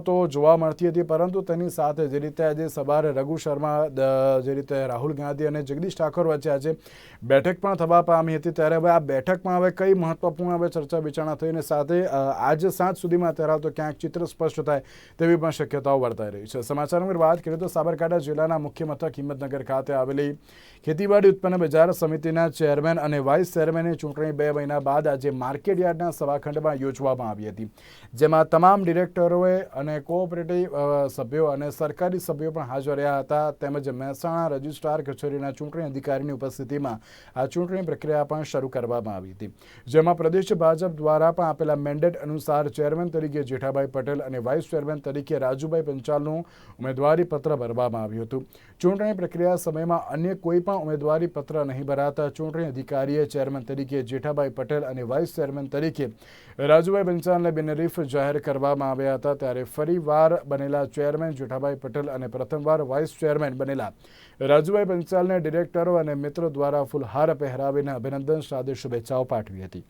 તો જોવા મળતી હતી, પરંતુ તેની સાથે જે રીતે આજે સવારે રઘુ શર્મા જે રીતે રાહુલ ગાંધી અને જગદીશ ઠાકોર વચ્ચે આજે બેઠક પણ થવા પામી હતી, ત્યારે હવે આ બેઠકમાં હવે કઈ મહત્વપૂર્ણ હવે ચર્ચા વિચારણા થઈને સાથે આજે સાંજ સુધીમાં ત્યારે તો ક્યાંક ચિત્ર સ્પષ્ટ થાય તેવી પણ શક્યતાઓ વર્તાઈ રહી છે. સમાચારોની વાત કરીએ તો સાબરકાંઠા જિલ્લાના મુખ્ય મથક હિંમતનગર ખાતે આવેલી ખેતીવાડી ઉત્પન્ન બજાર સમિતિના ચેરમેન અને વાઇસ ચેરમેનની ચૂંટણી બે મહિના બાદ આજે માર્કેટ યાર્ડના સભાખંડમાં યોજવામાં આવી હતી, જેમાં તમામ ડિરેક્ટરોએ અને કોઓપરેટિવ સભ્યો અને સરકારી સભ્યો પણ હાજર રહ્યા હતા. તેમજ મહેસાણા રજિસ્ટ્રાર કચેરીના ચૂંટણી અધિકારીની ઉપસ્થિતિમાં આ ચૂંટણી પ્રક્રિયા પણ શરૂ કરવામાં આવી હતી. જેમાં પ્રદેશ ભાજપ દ્વારા પણ આપેલા મેન્ડેટ અનુસાર ચેરમેન તરીકે જેઠાભાઈ પટેલ અને વાઇસ ચેરમેન તરીકે રાજુભાઈ પંચાલનું ઉમેદવારી પત્ર ભરવામાં આવ્યું હતું. ચૂંટણી પ્રક્રિયા સમયમાં અન્ય કોઈ પણ ઉમેદવારી પત્ર નહીં ભરાતા ચૂંટણી અધિકારીએ ચેરમેન તરીકે જેઠાભાઈ પટેલ અને વાઇસ ચેરમેન તરીકે રાજુભાઈ પંચાલને બિનહરીફ જાહેર કરવામાં આવ્યા હતા. ત્યારે ફરીવાર બનેલા ચેરમેન જેઠાભાઈ પટેલ અને પ્રથમવાર વાઇસ ચેરમેન બનેલા રાજુભાઈ પંચાલને ડિરેક્ટરો અને મિત્રો દ્વારા ફૂલહાર પહેરાવીને અભિનંદન સાથે શુભેચ્છાઓ પાઠવી હતી.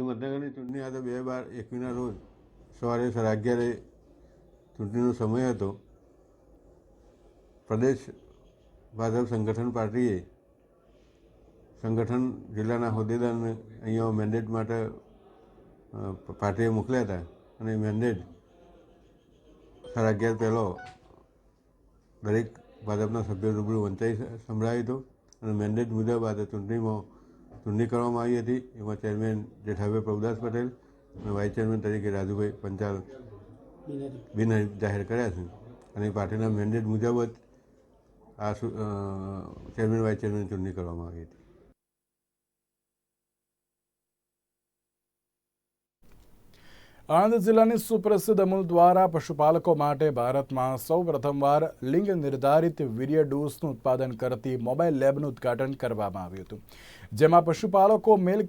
હિંમતનગરની ચૂંટણી આજે બે બાર એકવીના રોજ. સવારે સાડા અગિયારે ચૂંટણીનો સમય હતો. પ્રદેશ ભાજપ સંગઠન પાર્ટીએ સંગઠન જિલ્લાના હોદ્દેદારને અહીંયા મેન્ડેટ માટે પાર્ટીએ મોકલ્યા હતા અને મેન્ડેટ સાડા અગિયાર પહેલો દરેક ભાજપના સભ્યો રૂબરૂ વંચાઈ સંભળાવી હતો અને મેન્ડેટ મુજબ આજે ચૂંટણીમાં ચૂંટણી કરવામાં આવી હતી. એમાં ચેરમેન જેઠાભાઈ પ્રભુદાસ પટેલ અને વાઇસ ચેરમેન તરીકે રાજુભાઈ પંચાલ બિન જાહેર કર્યા છે. અને પાર્ટીના મેન્ડેટ મુજબ જ આ ચેરમેન, વાઇસ ચેરમેન ચૂંટણી કરવામાં આવી હતી. આણંદ જિલ્લાની સુપ્રસિદ્ધ અમૂલ દ્વારા પશુપાલકો માટે ભારતમાં સૌ પ્રથમવાર લિંગ નિર્ધારિત વીર્ય ડોઝનું ઉત્પાદન કરતી મોબાઈલ લેબનું ઉદ્ઘાટન કરવામાં આવ્યું હતું, જેમાં પશુપાલકો મિલ્ક